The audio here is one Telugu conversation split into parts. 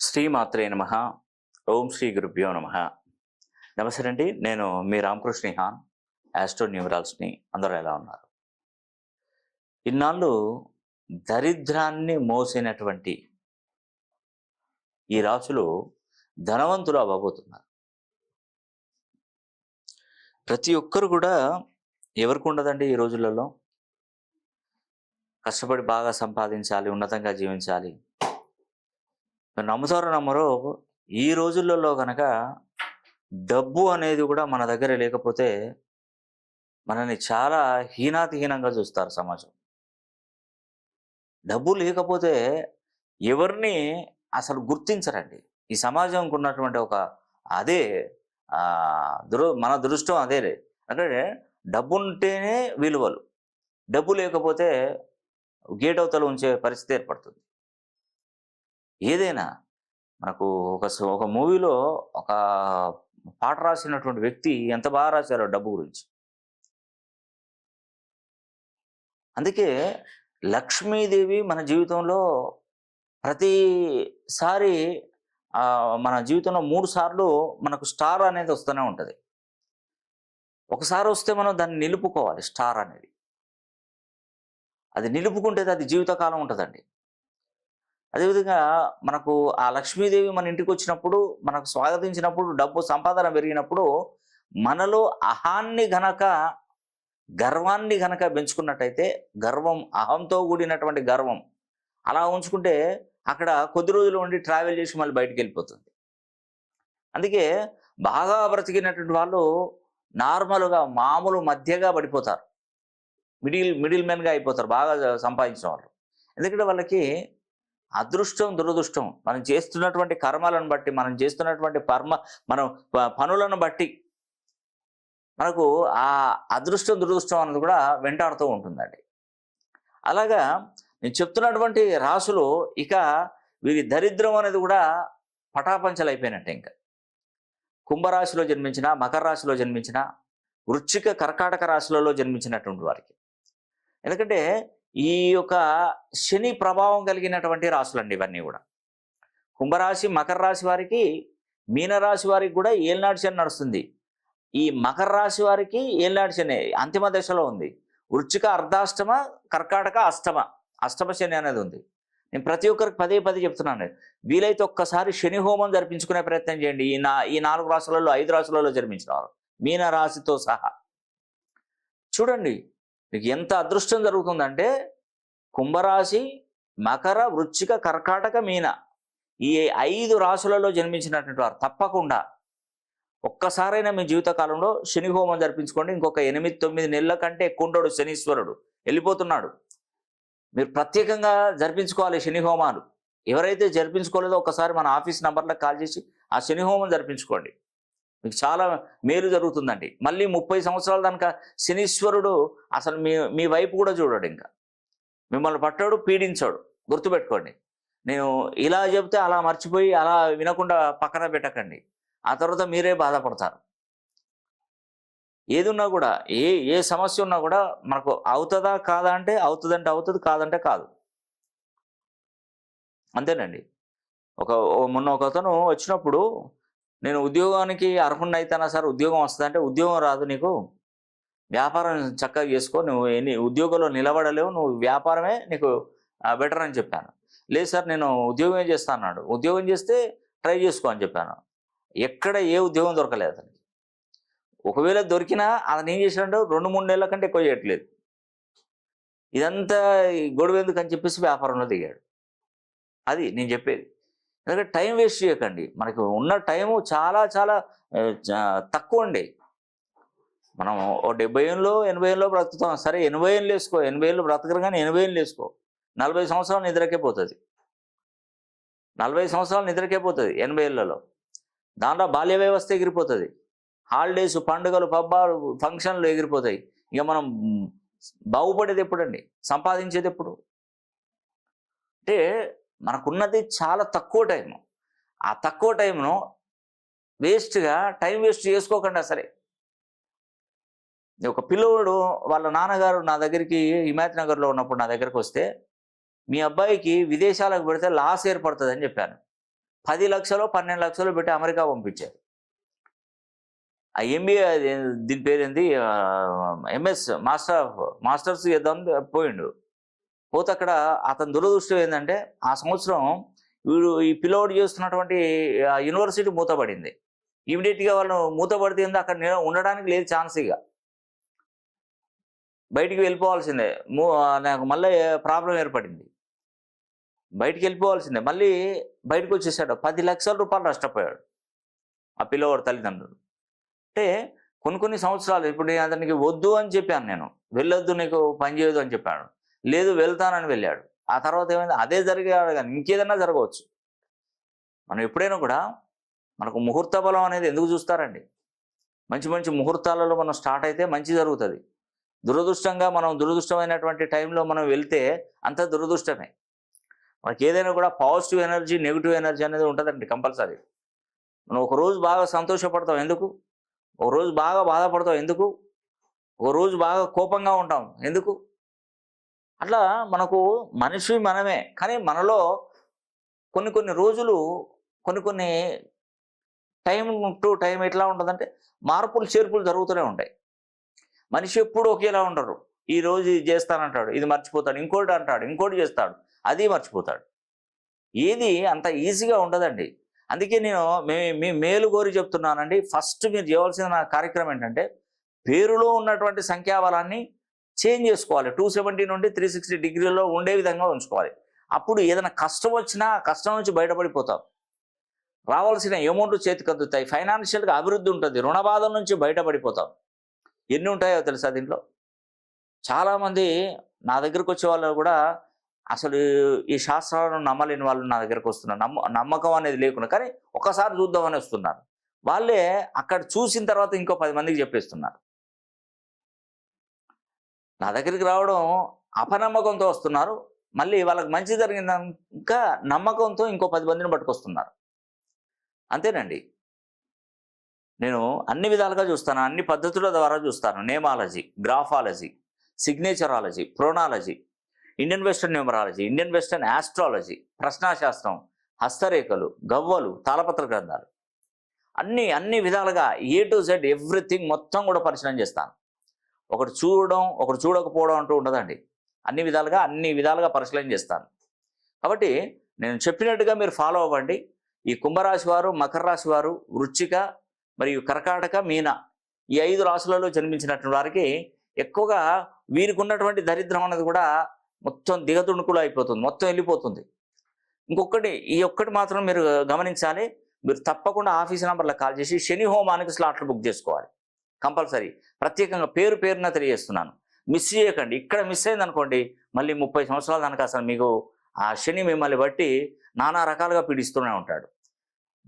శ్రీమాత్రే నమ. ఓం శ్రీ గురుభ్యో నమ. నమస్తే అండి నేను మీ రామకృష్ణ హాన్ యాస్ట్రో న్యూమరాల్స్ని అందరూ ఎలా ఉన్నారు? ఇన్నాళ్ళు దరిద్రాన్ని మోసినటువంటి ఈ రాసులు ధనవంతులు అవ్వబోతున్నారు. ప్రతి ఒక్కరు కూడా ఎవరికి ఉండదండి ఈ రోజులలో? కష్టపడి బాగా సంపాదించాలి ఉన్నతంగా జీవించాలి. నమ్ముతారో నమ్మరు ఈ రోజులలో కనుక డబ్బు అనేది కూడా మన దగ్గర లేకపోతే మనల్ని చాలా హీనాతిహీనంగా చూస్తారు సమాజం. డబ్బు లేకపోతే ఎవరిని అసలు గుర్తించరండి. ఈ సమాజంకు ఉన్నటువంటి ఒక అదే దురు మన దృష్టం అదే అంటే డబ్బు ఉంటేనే విలువలు. డబ్బు లేకపోతే గేట్ అవతల ఉంచే పరిస్థితి ఏర్పడుతుంది. ఏదైనా మనకు ఒక ఒక మూవీలో ఒక పాట రాసినటువంటి వ్యక్తి ఎంత బాగా రాశారో డబ్బు గురించి. అందుకే లక్ష్మీదేవి మన జీవితంలో ప్రతిసారి మన జీవితంలో మూడు సార్లు మనకు స్టార్ అనేది వస్తూనే ఉంటుంది. ఒకసారి వస్తే మనం దాన్ని నిలుపుకోవాలి స్టార్ అనేది. అది నిలుపుకుంటే అది జీవితకాలం ఉంటుందండి. అదేవిధంగా మనకు ఆ లక్ష్మీదేవి మన ఇంటికి వచ్చినప్పుడు మనకు స్వాగతించినప్పుడు డబ్బు సంపాదన పెరిగినప్పుడు మనలో అహాన్ని గనక గర్వాన్ని గనక పెంచుకున్నట్టయితే గర్వం అహంతో కూడినటువంటి గర్వం అలా ఉంచుకుంటే అక్కడ కొద్ది రోజులు ఉండి ట్రావెల్ చేసి మళ్ళీ బయటికి వెళ్ళిపోతుంది. అందుకే బాగా బ్రతికినటువంటి వాళ్ళు నార్మల్గా మామూలు మధ్యగా పడిపోతారు. మిడిల్ మిడిల్ మెన్గా అయిపోతారు బాగా సంపాదించిన వాళ్ళు. ఎందుకంటే వాళ్ళకి అదృష్టం దురదృష్టం. మనం చేస్తున్నటువంటి కర్మలను బట్టి మనం చేస్తున్నటువంటి పర్మ మనం పనులను బట్టి మనకు ఆ అదృష్టం దురదృష్టం అన్నది కూడా వెంటాడుతూ ఉంటుందండి. అలాగా నేను చెప్తున్నటువంటి రాసులు ఇక వీరి దరిద్రం అనేది కూడా పటాపంచలు అయిపోయినట్టే ఇంకా. కుంభరాశిలో జన్మించిన మకర రాశిలో జన్మించిన వృచ్చిక కర్కాటక రాశులలో జన్మించినటువంటి వారికి. ఎందుకంటే ఈ యొక్క శని ప్రభావం కలిగినటువంటి రాశులండి ఇవన్నీ కూడా. కుంభరాశి మకర రాశి వారికి మీనరాశి వారికి కూడా ఏలినాటి శని నడుస్తుంది. ఈ మకర రాశి వారికి ఏలినాటి శని అంతిమ దశలో ఉంది. వృచ్చిక అర్ధాష్టమ కర్కాటక అష్టమ అష్టమ శని అనేది ఉంది. నేను ప్రతి ఒక్కరికి పదే పదే చెప్తున్నాను. వీలైతే ఒక్కసారి శని హోమం జరిపించుకునే ప్రయత్నం చేయండి. ఈ నా ఈ నాలుగు రాశులలో ఐదు రాశులలో జన్మించిన వారు మీన రాశితో సహా. చూడండి మీకు ఎంత అదృష్టం జరుగుతుందంటే కుంభరాశి మకర వృచ్చిక కర్కాటక మీన ఈ ఐదు రాశులలో జన్మించినటువంటి వారు తప్పకుండా ఒక్కసారైనా మీ జీవితకాలంలో శని హోమం జరిపించుకోండి. ఇంకొక ఎనిమిది తొమ్మిది నెలల కంటే ఎక్కువ ఉండడు శనీశ్వరుడు. వెళ్ళిపోతున్నాడు. మీరు ప్రత్యేకంగా జరిపించుకోవాలి శని హోమాలు. ఎవరైతే జరిపించుకోలేదో ఒకసారి మన ఆఫీస్ నంబర్లకు కాల్ చేసి ఆ శని హోమం జరిపించుకోండి. మీకు చాలా మేలు జరుగుతుందండి. మళ్ళీ ముప్పై సంవత్సరాల దానిక శనీశ్వరుడు అసలు మీ మీ వైపు కూడా చూడడు ఇంకా. మిమ్మల్ని పట్టాడు పీడించాడు. గుర్తుపెట్టుకోండి. నేను ఇలా చెప్తే అలా మర్చిపోయి అలా వినకుండా పక్కన పెట్టకండి. ఆ తర్వాత మీరే బాధపడతారు. ఏది ఉన్నా కూడా ఏ ఏ సమస్య ఉన్నా కూడా మనకు అవుతుందా కాదా అంటే అవుతుందంటే అవుతుంది కాదంటే కాదు. అంతేనండి. ఒక మొన్న ఒక అతను వచ్చినప్పుడు నేను ఉద్యోగానికి అర్హుణ్ణి అయితేనా సార్? ఉద్యోగం వస్తుందంటే ఉద్యోగం రాదు నీకు. వ్యాపారం చక్కగా చేసుకో. నువ్వు ఎన్ని ఉద్యోగంలో నిలబడలేవు. నువ్వు వ్యాపారమే నీకు బెటర్ అని చెప్పాను. లేదు సార్ నేను ఉద్యోగమే చేస్తాను అన్నాడు. ఉద్యోగం చేస్తే ట్రై చేసుకో అని చెప్పాను. ఎక్కడ ఏ ఉద్యోగం దొరకలేదు అతనికి. ఒకవేళ దొరికినా అతను ఏం చేసినట్టు రెండు మూడు నెలల కంటే ఎక్కువ చేయట్లేదు. ఇదంతా ఈ గొడవ ఎందుకు అని చెప్పేసి వ్యాపారంలో దిగాడు. అది నేను చెప్పేది. ఎందుకంటే టైం వేస్ట్ చేయకండి. మనకు ఉన్న టైము చాలా చాలా తక్కువ అండి. మనం ఓ డెబ్బై ఏళ్ళలో ఎనభై ఏళ్ళలో బ్రతుకుతాం. సరే ఎనభై ఏళ్ళు వేసుకో. ఎనభై ఏళ్ళు బ్రతకరు కానీ ఎనభై ఏళ్ళు వేసుకో. నలభై సంవత్సరాలు నిద్రకే పోతుంది. నలభై సంవత్సరాలు నిద్రకే పోతుంది ఎనభై ఏళ్ళలో. దాంట్లో బాల్య వ్యవస్థ ఎగిరిపోతుంది. హాలిడేస్ పండుగలు పబ్బాలు ఫంక్షన్లు ఎగిరిపోతాయి. ఇక మనం బాగుపడేది ఎప్పుడండి? సంపాదించేది ఎప్పుడు? అంటే మనకున్నది చాలా తక్కువ టైం ఆ తక్కువ టైంను వేస్ట్గా టైం వేస్ట్ చేసుకోకుండా సరే. ఒక పిల్లోడు వాళ్ళ నాన్నగారు నా దగ్గరికి హిమాయత్ నగర్లో ఉన్నప్పుడు నా దగ్గరకు వస్తే మీ అబ్బాయికి విదేశాలకు పెడితే లాస్ ఏర్పడుతుందని చెప్పాను. పది లక్షలు పన్నెండు లక్షలు పెట్టి అమెరికా పంపించారు. ఆ ఎంబీఏ దీని పేరేంది? ఎంఎస్ మాస్టర్ ఆఫ్ మాస్టర్స్ చేద్దాం పోయిండు. పోతే అక్కడ అతని దురదృష్టం ఏంటంటే ఆ సంవత్సరం వీడు ఈ పిల్లోడు చేస్తున్నటువంటి యూనివర్సిటీ మూతపడింది. ఇమీడియట్గా వాళ్ళు మూతపడితే ఏందో అక్కడ ఉండడానికి లేదు ఛాన్స్ ఇక. బయటికి వెళ్ళిపోవాల్సిందే. మూ- నాకు మళ్ళీ ప్రాబ్లం ఏర్పడింది. బయటికి వెళ్ళిపోవాల్సిందే. మళ్ళీ బయటకు వచ్చేసాడు. పది లక్షల రూపాయలు నష్టపోయాడు ఆ పిల్లవాడు తల్లిదండ్రులు. అంటే కొన్ని కొన్ని సంవత్సరాలు ఇప్పుడు నేను అతనికి వద్దు అని చెప్పాను నేను. వెళ్ళొద్దు నీకు పని చేయదు అని చెప్పాను లేదు వెళ్తానని వెళ్ళాడు. ఆ తర్వాత ఏమైంది? అదే జరిగాడు కానీ ఇంకేదన్నా జరగవచ్చు. మనం ఎప్పుడైనా కూడా మనకు ముహూర్త బలం అనేది ఎందుకు చూస్తారండి? మంచి మంచి ముహూర్తాలలో మనం స్టార్ట్ అయితే మంచి జరుగుతుంది. దురదృష్టంగా మనం దురదృష్టమైనటువంటి టైంలో మనం వెళ్తే అంత దురదృష్టమే. మనకి ఏదైనా కూడా పాజిటివ్ ఎనర్జీ నెగిటివ్ ఎనర్జీ అనేది ఉంటుందండి కంపల్సరీ. మనం ఒక రోజు బాగా సంతోషపడతాం ఎందుకు? ఒక రోజు బాగా బాధపడతాం ఎందుకు? ఒక రోజు బాగా కోపంగా ఉంటాం ఎందుకు? అట్లా మనకు మనిషి మనమే కానీ మనలో కొన్ని కొన్ని రోజులు కొన్ని కొన్ని టైం టు టైం ఎట్లా ఉంటుందంటే మార్పులు చేర్పులు జరుగుతూనే ఉంటాయి. మనిషి ఎప్పుడు ఒకేలా ఉండరు. ఈ రోజు ఇది చేస్తానంటాడు ఇది మర్చిపోతాడు ఇంకోటి అంటాడు ఇంకోటి చేస్తాడు అది మర్చిపోతాడు. ఏది అంత ఈజీగా ఉండదండి. అందుకే నేను మే మీ మేలు కోరి చెప్తున్నానండి. ఫస్ట్ మీరు చేయవలసిన నా కార్యక్రమం ఏంటంటే పేరులో ఉన్నటువంటి సంఖ్యాబలాన్ని చేంజ్ చేసుకోవాలి. టూ సెవెంటీ నుండి త్రీ సిక్స్టీ డిగ్రీలో ఉండే విధంగా ఉంచుకోవాలి. అప్పుడు ఏదైనా కష్టం వచ్చినా కష్టం నుంచి బయటపడిపోతాం. రావాల్సిన అమౌంట్ చేతికి అందుతాయి. ఫైనాన్షియల్గా అభివృద్ధి ఉంటుంది. రుణ బాధల నుంచి బయటపడిపోతాం. ఎన్ని ఉంటాయో తెలుసా దీంట్లో? చాలామంది నా దగ్గరకు వచ్చే వాళ్ళు కూడా అసలు ఈ శాస్త్రాలను నమ్మలేని వాళ్ళు నా దగ్గరకు వస్తున్నారు. నమ్మ నమ్మకం అనేది లేకుండా కానీ ఒకసారి చూద్దామని వస్తున్నారు. వాళ్ళే అక్కడ చూసిన తర్వాత ఇంకో పది మందికి చెప్పేస్తున్నారు. నా దగ్గరికి రావడం అపనమ్మకంతో వస్తున్నారు. మళ్ళీ వాళ్ళకి మంచి జరిగిందాక నమ్మకంతో ఇంకో పది మందిని పట్టుకొస్తున్నారు. అంతేనండి. నేను అన్ని విధాలుగా చూస్తాను. అన్ని పద్ధతుల ద్వారా చూస్తాను. Nameology graphology signatureology pronology Indian western numerology Indian western astrology ప్రశ్నాశాస్త్రం హస్తరేఖలు గవ్వలు తాళపత్ర గ్రంథాలు. అన్ని అన్ని విధాలుగా ఏ టు జెడ్ ఎవ్రీథింగ్ మొత్తం కూడా పరిశీలన చేస్తాను. ఒకటి చూడడం ఒకటి చూడకపోవడం అంటూ ఉండదండి. అన్ని విధాలుగా అన్ని విధాలుగా పరిశీలన చేస్తాను. కాబట్టి నేను చెప్పినట్టుగా మీరు ఫాలో అవ్వండి. ఈ కుంభరాశి వారు మకర రాశి వారు వృచ్చిక మరియు కర్కాటక మీన ఈ ఐదు రాశులలో జన్మించినటువంటి వారికి ఎక్కువగా వీరికి ఉన్నటువంటి దరిద్రం అనేది కూడా మొత్తం దిగదుణుకులు అయిపోతుంది మొత్తం వెళ్ళిపోతుంది. ఇంకొకటి ఈ ఒక్కటి మాత్రం మీరు గమనించాలి. మీరు తప్పకుండా ఆఫీస్ నెంబర్లకు కాల్ చేసి శని హోమానికి స్లాట్లు బుక్ చేసుకోవాలి. కంపల్సరీ. ప్రత్యేకంగా పేరు పేరున తెలియజేస్తున్నాను. మిస్ చేయకండి. ఇక్కడ మిస్ అయింది అనుకోండి మళ్ళీ ముప్పై సంవత్సరాల దానికి అసలు మీకు ఆ శని మిమ్మల్ని బట్టి నానా రకాలుగా పీడిస్తూనే ఉంటాడు.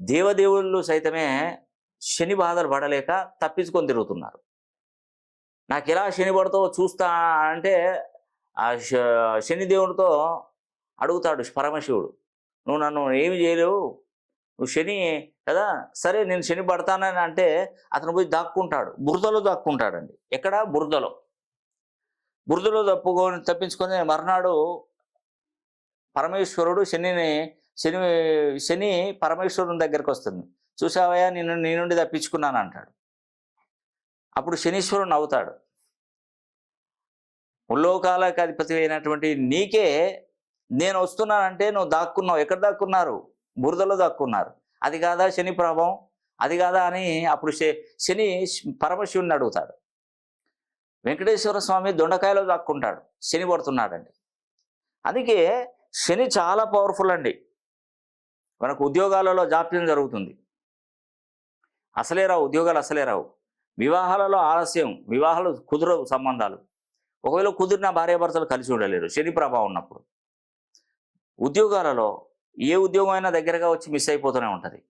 దేవదేవుళ్ళు సైతమే శని బాధలు పడలేక తప్పించుకొని తిరుగుతున్నారు. నాకు ఎలా శని పడతావో చూస్తా అంటే ఆ శ- శని అడుగుతాడు పరమశివుడు. నువ్వు నన్ను ఏమి చేయలేవు నువ్వు శని కదా? సరే నేను శని పడతానని అంటే అతను పోయి దాక్కుంటాడు. బురదలో దాక్కుంటాడండి. ఎక్కడ? బురదలో. బురదలో తప్పుకొని తప్పించుకొని మర్నాడు పరమేశ్వరుడు శనిని శని శని పరమేశ్వరుని దగ్గరికి వస్తుంది. చూసావయ్యా నిన్ను నీ నుండి తప్పించుకున్నాను అంటాడు. అప్పుడు శనీశ్వరుడు నవ్వుతాడు. ముల్లోకాలకు అధిపతి అయినటువంటి నీకే నేను వస్తున్నానంటే నువ్వు దాక్కున్నావు. ఎక్కడ దాక్కున్నారు? బురదలో దాక్కున్నారు. అది కాదా శని ప్రభావం? అది కాదా అని అప్పుడు శ- శని పరమశివుని అడుగుతాడు. వెంకటేశ్వర స్వామి దొండకాయలో దాక్కుంటాడు. శని పడుతున్నాడండి. అందుకే శని చాలా పవర్ఫుల్ అండి. మనకు ఉద్యోగాలలో జాప్యం జరుగుతుంది. అసలే రావు ఉద్యోగాలు అసలే రావు. వివాహాలలో ఆలస్యం వివాహాలు కుదరవు సంబంధాలు. ఒకవేళ కుదిరిన భార్యాభర్తలు కలిసి ఉండలేరు శని ప్రభావం ఉన్నప్పుడు. ఉద్యోగాలలో ఏ ఉద్యోగం అయినా దగ్గరగా వచ్చి మిస్ అయిపోతూనే ఉంటుంది.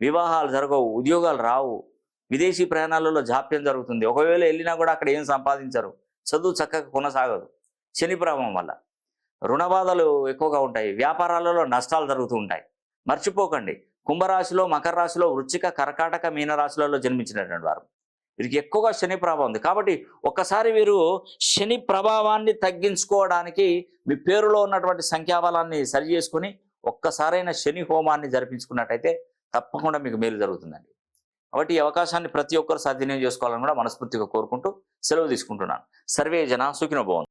వివాహాలు జరగవు ఉద్యోగాలు రావు. విదేశీ ప్రయాణాలలో జాప్యం జరుగుతుంది. ఒకవేళ వెళ్ళినా కూడా అక్కడ ఏం సంపాదించరు. చదువు చక్కగా కొనసాగదు. శని ప్రభావం వల్ల. రుణ బాధలు ఎక్కువగా ఉంటాయి. వ్యాపారాలలో నష్టాలు జరుగుతూ ఉంటాయి. మర్చిపోకండి. కుంభరాశిలో మకర రాశిలో వృచ్చిక కర్కాటక మీన రాశులలో జన్మించినటువంటి వారు. వీరికి ఎక్కువగా శని ప్రభావం ఉంది. కాబట్టి ఒక్కసారి వీరు శని ప్రభావాన్ని తగ్గించుకోవడానికి మీ పేరులో ఉన్నటువంటి సంఖ్యాబలాన్ని సరి చేసుకొని ఒక్కసారైనా శని హోమాన్ని జరిపించుకున్నట్టయితే తప్పకుండా మీకు మేలు జరుగుతుందండి. కాబట్టి ఈ అవకాశాన్ని ప్రతి ఒక్కరు సద్వినియోగం చేసుకోవాలని కూడా మనస్ఫూర్తిగా కోరుకుంటూ సెలవు తీసుకుంటున్నాను. సర్వే జన సుఖినోభవం